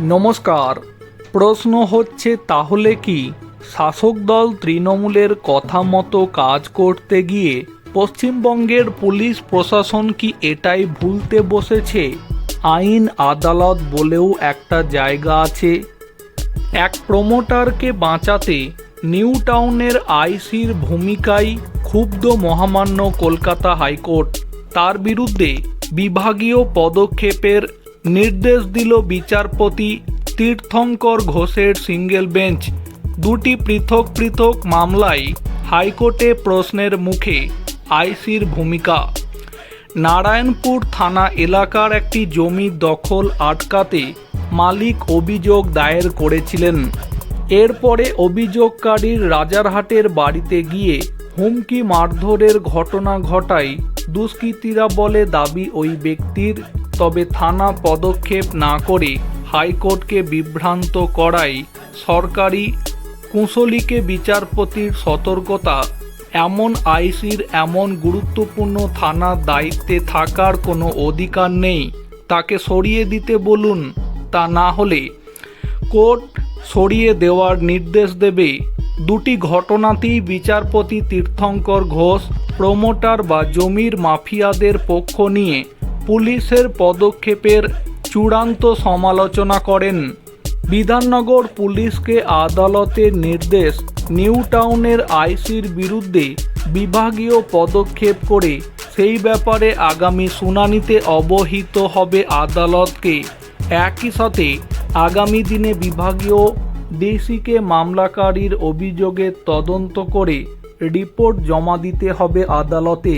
নমস্কার। প্রশ্ন হচ্ছে, তাহলে কি শাসক দল তৃণমূলের কথা মতো কাজ করতে গিয়ে পশ্চিমবঙ্গের পুলিশ প্রশাসন কি এটাই ভুলতে বসেছে? আইন আদালত বলেও একটা জায়গা আছে। এক প্রমোটারকে বাঁচাতে নিউ টাউনের আইসির ভূমিকায় ক্ষুব্ধ মহামান্য কলকাতা হাইকোর্ট। তার বিরুদ্ধে বিভাগীয় পদক্ষেপের নির্দেশ দিল বিচারপতি তীর্থঙ্কর ঘোষের সিঙ্গেল বেঞ্চ। দুটি পৃথক পৃথক মামলায় হাইকোর্টে প্রশ্নের মুখে আইসির ভূমিকা। নারায়ণপুর থানা এলাকার একটি জমি দখল আটকাতে মালিক অভিযোগ দায়ের করেছিলেন। এরপরে অভিযোগকারীর রাজারহাটের বাড়িতে গিয়ে হুমকি মারধরের ঘটনা ঘটায় দুষ্কৃতীরা বলে দাবি ওই ব্যক্তির তবে থানা পদক্ষেপ না করে হাইকোর্টকে বিভ্রান্ত করাই সরকারি কুশলীকে বিচারপতির সতর্কতা, এমন আইসির এমন গুরুত্বপূর্ণ থানার দায়িত্বে থাকার কোনো অধিকার নেই। তাকে সরিয়ে দিতে বলুন, তা না হলে কোর্ট সরিয়ে দেওয়ার নির্দেশ দেবে। দুটি ঘটনাতেই বিচারপতি তীর্থঙ্কর ঘোষ, প্রমোটার বা জমির মাফিয়াদের পক্ষ নিয়ে পুলিশের পদক্ষেপের চূড়ান্ত সমালোচনা করেন। বিধাননগর পুলিশকে আদালতের নির্দেশ নিউ টাউনের আইসির বিরুদ্ধে বিভাগীয় পদক্ষেপ করে সেই ব্যাপারে আগামী শুনানিতে অবহিত হবে আদালতকে। একই সাথে আগামী দিনে বিভাগীয় ডিসিকে মামলাকারীর অভিযোগের তদন্ত করে রিপোর্ট জমা দিতে হবে আদালতে।